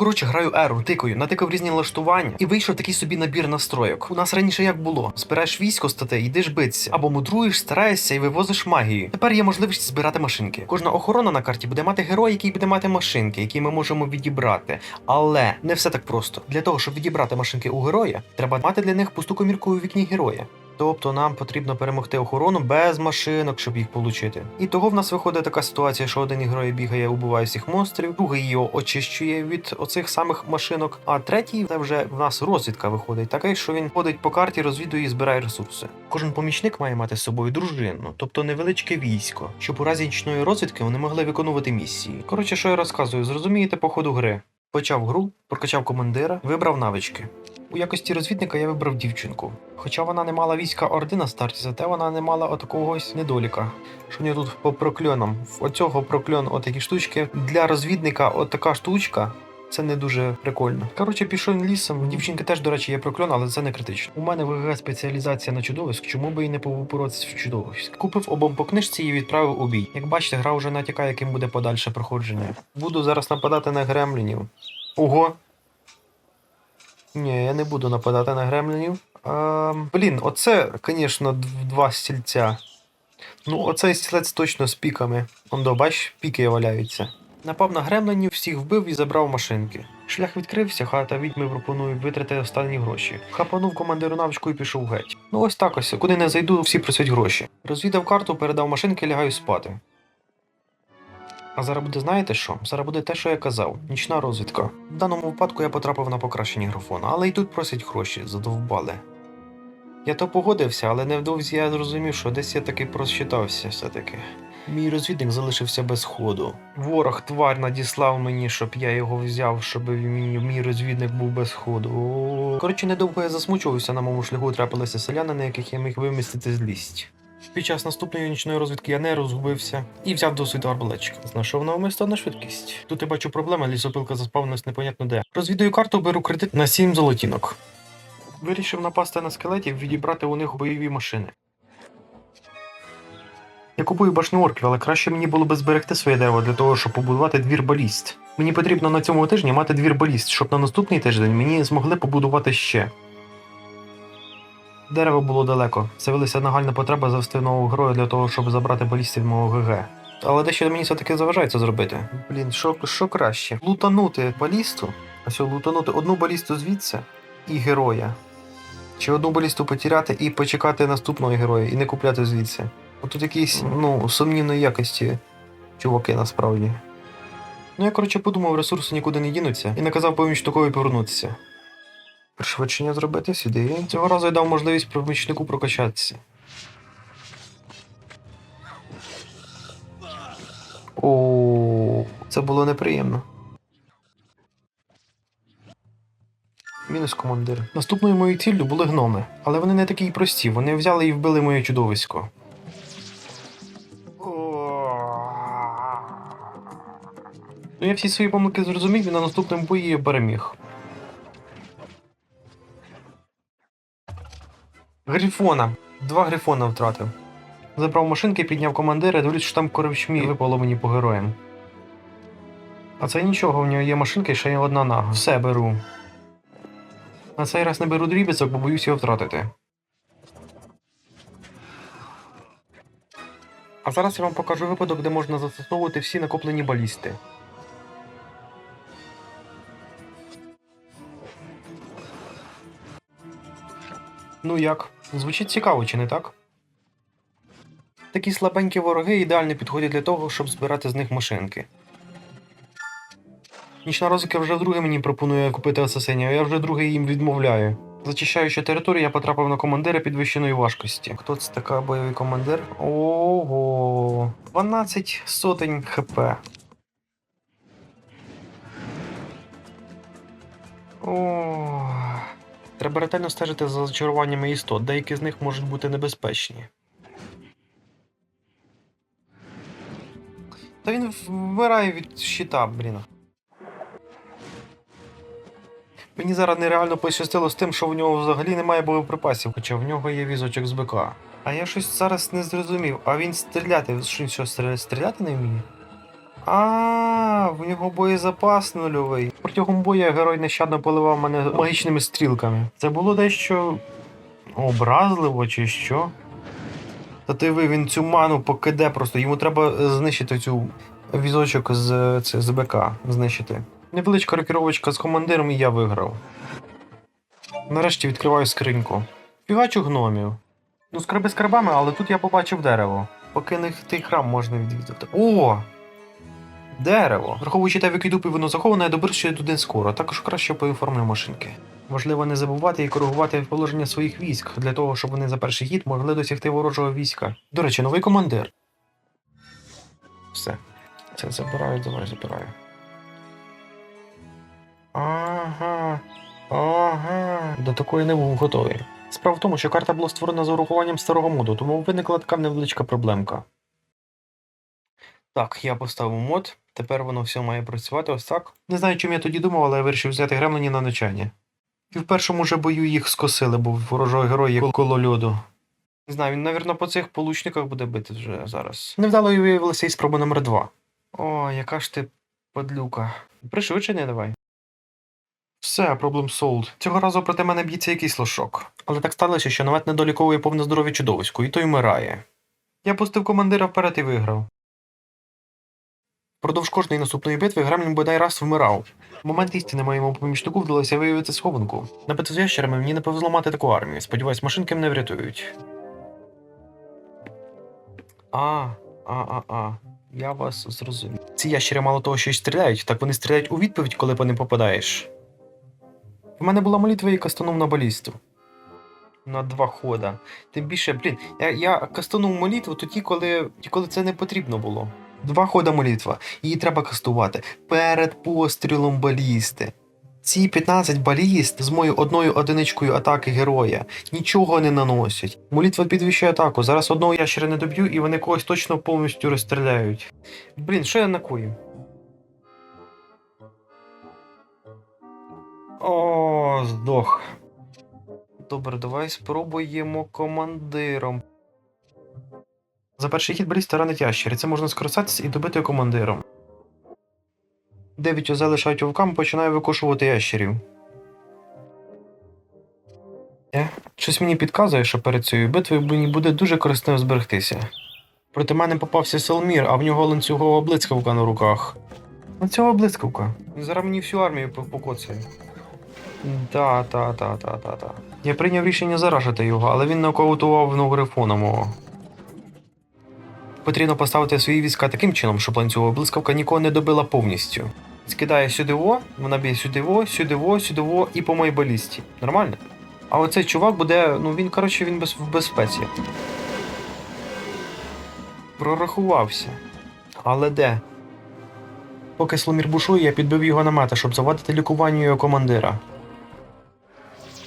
Коротше, граю еру, тикаю, натикав різні налаштування і вийшов такий собі набір настроєк. У нас раніше як було: збираєш військо стати, йдеш битися, або мудруєш, стараєшся і вивозиш магію. Тепер є можливість збирати машинки. Кожна охорона на карті буде мати героя, який буде мати машинки, які ми можемо відібрати. Але не все так просто. Для того, щоб відібрати машинки у героя, треба мати для них пусту комірку у вікні героя. Тобто нам потрібно перемогти охорону без машинок, щоб їх отримати. І того в нас виходить така ситуація, що один герой бігає, убиває всіх монстрів, другий його очищує від оцих самих машинок, а третій це вже в нас розвідка виходить, така, що він ходить по карті, розвідує і збирає ресурси. Кожен помічник має мати з собою дружину, тобто невеличке військо, щоб у разі нічної розвідки вони могли виконувати місії. Коротше, що я розказую, зрозумієте по ходу гри. Почав гру, прокачав командира, вибрав навички. У якості розвідника я вибрав дівчинку. Хоча вона не мала війська Орди на старті, зате вона не мала отакогось недоліка. Що нього тут по прокльонам. Оцього прокльон, отакі штучки. Для розвідника отака штучка. Це не дуже прикольно. Коротше, пішов лісом. У дівчинки теж, до речі, є прокльон, але це не критично. У мене ВГ спеціалізація на чудовиськ, чому би і не поборотися в чудовиськ. Купив обом по книжці і відправив у бій. Як бачите, гра вже натякає, яким буде подальше проходження. Буду зараз нападати на гремлінів. Ого, ні, я не буду нападати на гремлінів. А, блін, оце, звісно, дв- два стільця. Ну, оцей стілець точно з піками. Ондо, бач, піки валяються. Напав на гремлінів, всіх вбив і забрав машинки. Шлях відкрився, хата відьми пропонує витрати останні гроші. Хапанув командиру навичку і пішов геть. Ну ось так ось, куди не зайду, всі просять гроші. Розвідав карту, передав машинки, лягаю спати. А зараз буде знаєте що? Зараз буде те, що я казав. Нічна розвідка. В даному випадку я потрапив на покращення графона, але і тут просять гроші, задовбали. Я то погодився, але невдовзі я зрозумів, що десь я таки просчитався все-таки. Мій розвідник залишився без ходу. Ворог твар надіслав мені, щоб я його взяв, щоб мій, мій розвідник був без ходу. Коротше, недовго я засмучувався на моєму шляху трапилися селяни, на яких я міг вимістити злість. Під час наступної нічної розвідки я не розгубився і взяв досвід арбалетчика. Знайшов нове місто на швидкість. Тут я бачу проблеми, лісопилка заспавнилась непонятно де. Розвідую карту, беру кредит на 7 золотінок. Вирішив напасти на скелетів, відібрати у них бойові машини. Я купую башню орків, але краще мені було би зберегти своє дерево для того, щоб побудувати двір баліст. Мені потрібно на цьому тижні мати двір баліст, щоб на наступний тиждень мені змогли побудувати ще. Дерево було далеко. З'явилася нагальна потреба завести нового героя для того, щоб забрати балістів мого ГГ. Але дещо мені все-таки заважає це зробити. Блін, що, що краще? Лутанути балісту, а що лутанути одну балісту звідси і героя. Чи одну балісту потеряти і почекати наступного героя, і не купляти звідси. От тут якісь, ну, сумнівної якості чуваки насправді. Ну я коротше подумав, ресурси нікуди не дінуться, і наказав помічникові повернутися. Пришвидшення зробити сюди. Цього разу я дав можливість помічнику прокачатися. О, це було неприємно. Мінус командир. Наступною моєю ціллю були гноми, але вони не такі прості. Вони взяли і вбили моє чудовисько. Ну, я всі свої помилки зрозумів і на наступному бої переміг. Грифона. Два грифона втратив. Забрав машинки, підняв командира, дивлюсь, що там коричмі випало мені по героям. А це нічого, в нього є машинка і ще є одна нага. Все беру. На цей раз не беру дріб'язок, бо боюсь його втратити. А зараз я вам покажу випадок, де можна застосовувати всі накоплені балісти. Ну як? Звучить цікаво, чи не так? Такі слабенькі вороги ідеально підходять для того, щоб збирати з них машинки. Нічна розвідка вже вдруге мені пропонує купити асасинів, а я вже другий їм відмовляю. Зачищаючи територію, я потрапив на командира підвищеної важкості. Хто це така бойовий командир? Ого. 12 сотень хп. О. Треба ретельно стежити за зачаруваннями істот, деякі з них можуть бути небезпечні. Та він вмирає від щита, блін. Мені зараз нереально пощастило з тим, що в нього взагалі немає боєприпасів, хоча в нього є візочок з БК. А я щось зараз не зрозумів, а він стріляти, що, стріляти не вміє? А, в нього боєзапас нульовий. Протягом бою герой нещадно поливав мене магічними стрілками. Це було дещо образливо чи що? Та ти ви, він цю ману покиде просто. Йому треба знищити цю візочок з, це, з БК. Знищити. Невеличка рокіровочка з командиром і я виграв. Нарешті відкриваю скриньку. Фігачу гномів. Ну, скарби скарбами, але тут я побачив дерево. Поки не храм можна відвідати. О! Дерево. Враховуючи те, в якій дупі воно заховане, ще туди скоро. Також краще поінформлю машинки. Важливо не забувати і коригувати положення своїх військ для того, щоб вони за перший хід могли досягти ворожого війська. До речі, новий командир. Все. Це забираю, давай забираю. Ага. Ага. До такої не був готовий. Справа в тому, що карта була створена з урахуванням старого моду, тому виникла така невеличка проблемка. Так, я поставив мод, тепер воно все має працювати ось так. Не знаю, чим я тоді думав, але я вирішив взяти гремлені на навчання. І в першому же бою їх скосили, бо ворожого герой є коло льоду. Не знаю, він, навірно, по цих получниках буде бити вже зараз. Невдалою виявилася і спроба номер 2 О, яка ж ти подлюка. Пришвидшення давай. Все, проблем solved. Цього разу проти мене б'ється якийсь лошок. Але так сталося, що навет недоліковує повне здоров'я чудовиську, і той вмирає. Я пустив командира вперед і виграв. Впродовж кожної наступної битви Гремлін бодай раз вмирав. В момент істини моєму помічнику вдалося виявити схованку. На битву з ящерами мені не повезло мати таку армію. Сподіваюсь, машинки мене врятують. А, а, а, а. Я вас зрозумів. Ці ящери мало того, що й стріляють, так вони стріляють у відповідь, коли по ним попадаєш. В мене була молитва і кастанув на балісту. На два хода. Тим більше, блін, я, я кастанув молитву тоді, коли, коли це не потрібно було. Два хода молитва. Її треба кастувати перед пострілом балісти. Ці 15 баліст з моєю одною одиничкою атаки героя нічого не наносять. Молитва підвищує атаку. Зараз одного ящера не доб'ю, і вони когось точно повністю розстріляють. Блін, що я накую? О, здох. Добре, давай спробуємо командиром. За перший хід баліста ранить і це можна скористатися і добити командиром. Дев'ять залишають вовкам, починає викошувати ящерів. Е, щось мені підказує, що перед цією битвою мені буде дуже корисно зберегтися. Проти мене попався Селмір, а в нього ланцюгова блискавка на руках. Ланцюгова блискавка. Він зараз мені всю армію по- покоцає. Та, та, та, та, та, та. Я прийняв рішення заражити його, але він нокаутував ну, грифона мого. Потрібно поставити свої війська таким чином, щоб ланцюгова блискавка нікого не добила повністю. Скидає сюди во, вона б'є сюди во, сюди во, сюди во і по моїй балісті. Нормально? А оцей чувак буде, ну він, коротше, він без, в безпеці. Прорахувався. Але де? Поки Сломір бушує, я підбив його намета, щоб завадити лікуванню його командира.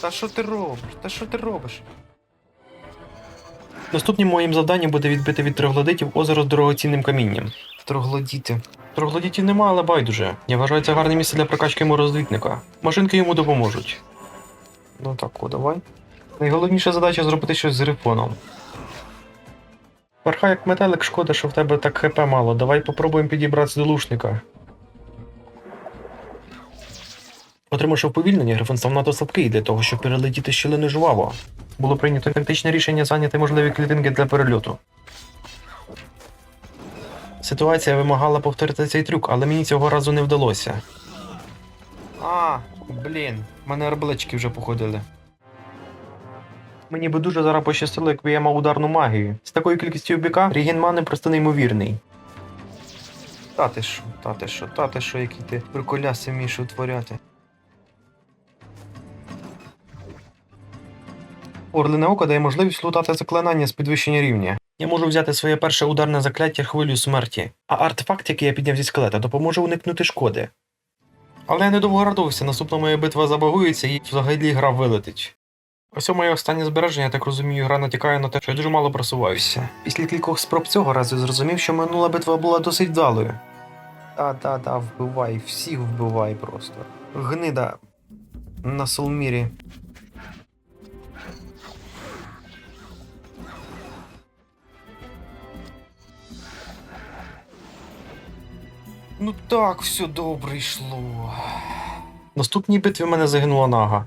Та що ти робиш? Та що ти робиш? Наступним моїм завданням буде відбити від троглодитів озеро з дорогоцінним камінням. Троглодіти. Троглодітів нема, але байдуже. Я вважаю це гарне місце для прокачки морозвідника. Машинки йому допоможуть. Ну так, о, давай. Найголовніша задача зробити щось з грифоном. Парха як метелик, шкода, що в тебе так хп мало. Давай попробуємо підібратися до лушника. Отримавши вповільнення, грифон став надто слабкий для того, щоб перелетіти щілини жваво. Було прийнято тактичне рішення зайняти можливі клітинки для перельоту. Ситуація вимагала повторити цей трюк, але мені цього разу не вдалося. А, блін, в мене арблечки вже походили. Мені би дуже зараз пощастило, якби я мав ударну магію. З такою кількістю біка реген мани просто неймовірний. Та ти що, та ти що, та ти що, які ти приколяси вмієш утворяти. Орлине око дає можливість лутати заклинання з підвищення рівня. Я можу взяти своє перше ударне закляття хвилю смерті, а артефакт, який я підняв зі скелета, допоможе уникнути шкоди. Але я недовго радувався, наступна моя битва забагується і взагалі гра вилетить. Ось моє останнє збереження, я так розумію, гра натякає на те, що я дуже мало просуваюся. Після кількох спроб цього разу зрозумів, що минула битва була досить вдалою. Та-та-та, вбивай, всіх вбивай просто. Гнида на Солмірі. Ну так, все добре йшло. В наступній битві в мене загинула нага.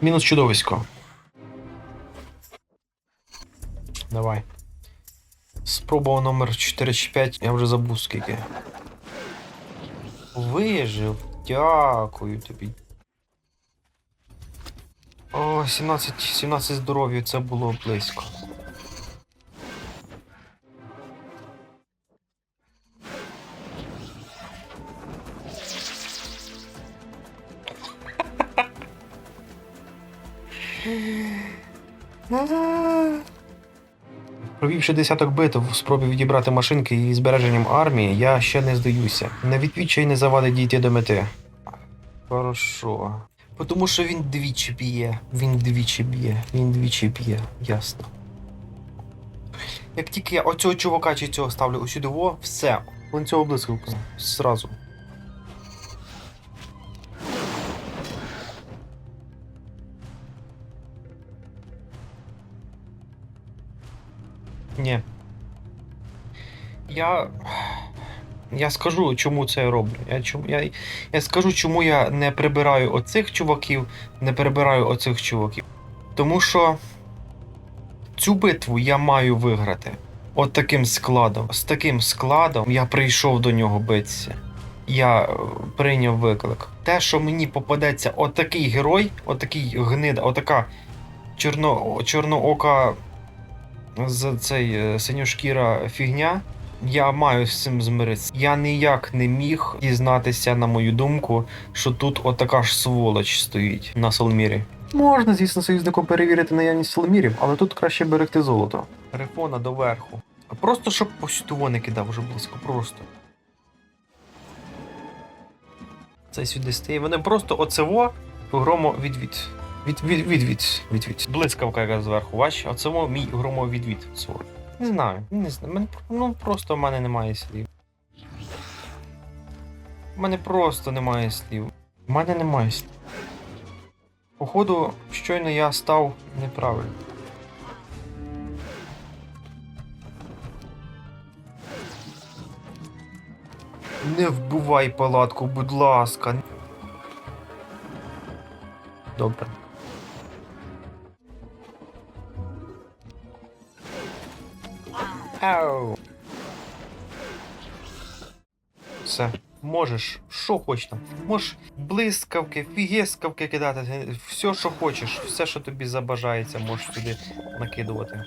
Мінус чудовисько. Давай. Спроба номер 4 чи 5, я вже забув скільки. Вижив. Дякую тобі. О, 17, 17 здоров'я, це було близько. Провівши десяток битв в спробі відібрати машинки і збереженням армії, я ще не здаюся. На відвічай не завадить дійти до мети. Хорошо. Тому що він двічі б'є. Він двічі б'є. Він двічі б'є. Ясно. Як тільки я оцього чувака чи цього ставлю усюди во, все. Вон цього блискавка. Зразу. Ні. Я. Я скажу, чому це я роблю. Я, чому, я, я скажу, чому я не прибираю оцих чуваків, не прибираю оцих чуваків. Тому що цю битву я маю виграти. От таким складом. З таким складом я прийшов до нього битися. Я е, прийняв виклик. Те, що мені попадеться отакий герой, отакий гнида, отака чорно, чорноока з цей е, синьошкіра фігня. Я маю з цим змиритися. Я ніяк не міг дізнатися, на мою думку, що тут отака ж сволоч стоїть на Солмірі. Можна, звісно, союзником перевірити наявність Солмірів, але тут краще берегти золото. Рефона доверху. Просто щоб по сюди не кидав вже близько, просто. Це сюди стає. Вони просто оцево громо відвід. Від, від, відвід, відвід. Блискавка яка зверху, бач, оцево мій громо відвід. Свой. Не знаю, не знаю. Ну просто в мене немає слів. У мене просто немає слів. У мене немає слів. Походу, щойно я став неправильно. Не вбивай палатку, будь ласка. Добре. Все. Можеш, що хочеш там. Можеш блискавки, фігескавки кидати, все, що хочеш, все, що тобі забажається, можеш сюди накидувати.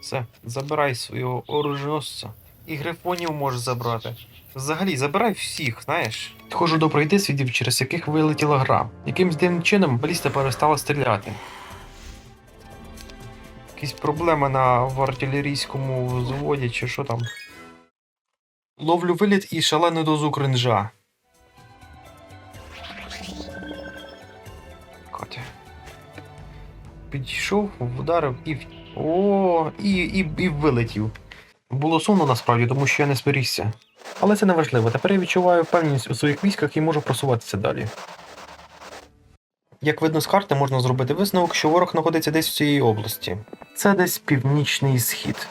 Все, забирай свого оруженосця. І грифонів можеш забрати. Взагалі, забирай всіх, знаєш. Підходжу до пройдисвідів, через яких вилетіла гра. Якимсь дивним чином баліста перестала стріляти. Якісь проблеми на в артилерійському взводі чи що там. Ловлю виліт і шалену дозу кринжа. Катя. Підійшов, вдарив і. О, і, і, і вилетів. Було сумно насправді, тому що я не зберігся. Але це не важливо. Тепер я відчуваю впевненість у своїх військах і можу просуватися далі. Як видно з карти, можна зробити висновок, що ворог знаходиться десь в цій області. Це десь північний схід.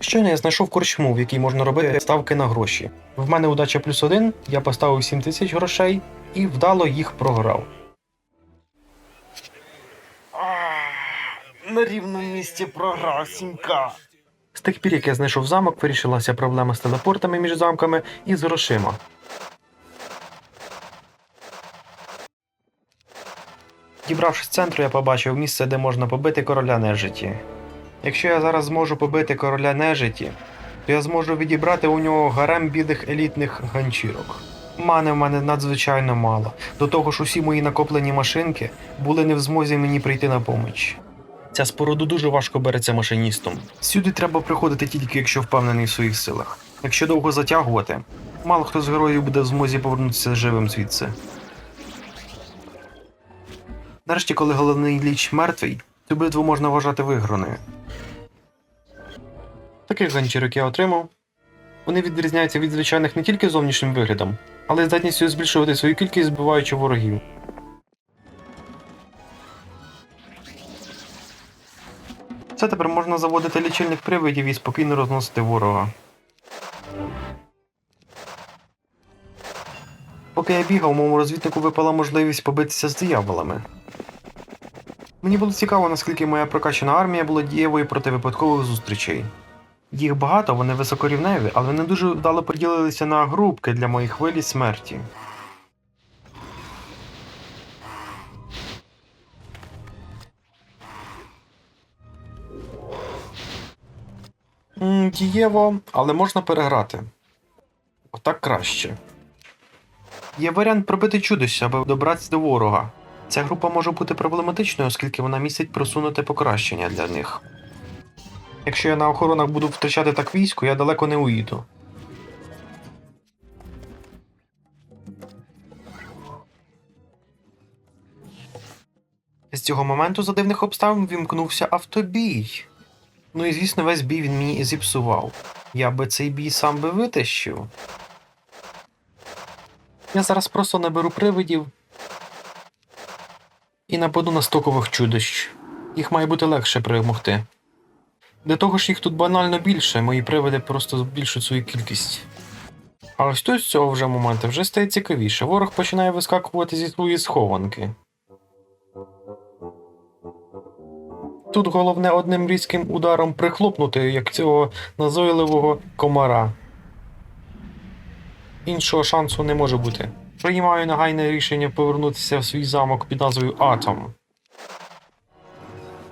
Щойно я знайшов корчму, в якій можна робити ставки на гроші. В мене удача плюс один, я поставив 7 тисяч грошей і вдало їх програв. На рівному місці програв сімка. З тих пір, як я знайшов замок, вирішилася проблема з телепортами між замками і з грошима. Дібравшись з центру, я побачив місце, де можна побити короля нежиті. Якщо я зараз зможу побити короля нежиті, то я зможу відібрати у нього гарем білих елітних ганчірок. Мани в мене надзвичайно мало. До того ж, усі мої накоплені машинки були не в змозі мені прийти на поміч. Ця споруда дуже важко береться машиністом. Сюди треба приходити тільки якщо впевнений в своїх силах. Якщо довго затягувати, мало хто з героїв буде в змозі повернутися живим звідси. Нарешті, коли головний ліч мертвий, цю битву можна вважати виграною. Таких ганчірок я отримав. Вони відрізняються від звичайних не тільки зовнішнім виглядом, але й здатністю збільшувати свою кількість, збиваючи ворогів. Це тепер можна заводити лічильник привидів і спокійно розносити ворога. Поки я бігав, моєму розвіднику випала можливість побитися з дияволами. Мені було цікаво, наскільки моя прокачана армія була дієвою проти випадкових зустрічей. Їх багато, вони високорівневі, але не дуже вдало поділилися на групки для моїх хвилі смерті. Дієво, але можна переграти. Отак краще. Є варіант пробити чудище, аби добратися до ворога. Ця група може бути проблематичною, оскільки вона містить просунуте покращення для них. Якщо я на охоронах буду втрачати так військо, я далеко не уїду. З цього моменту за дивних обставин вімкнувся автобій. Ну і звісно, весь бій він мені і зіпсував. Я би цей бій сам би витащив. Я зараз просто наберу привидів і нападу на стокових чудищ. Їх має бути легше перемогти. До того ж їх тут банально більше, мої привиди просто збільшують свою кількість. А ось тут з цього вже моменту вже стає цікавіше. Ворог починає вискакувати зі своєї схованки. Тут головне одним різким ударом прихлопнути, як цього назойливого комара. Іншого шансу не може бути. Приймаю нагайне рішення повернутися в свій замок під назвою Атом.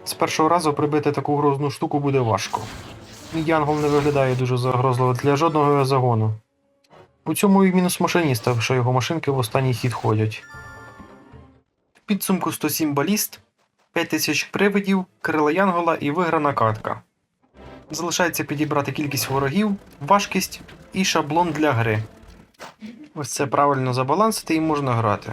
З першого разу прибити таку грозну штуку буде важко. Мій янгол не виглядає дуже загрозливо для жодного загону. У цьому і мінус машиніста, що його машинки в останній хід ходять. В підсумку 107 баліст, 5000 привидів, крила Янгола і виграна катка. Залишається підібрати кількість ворогів, важкість і шаблон для гри. Ось це правильно забалансити і можна грати.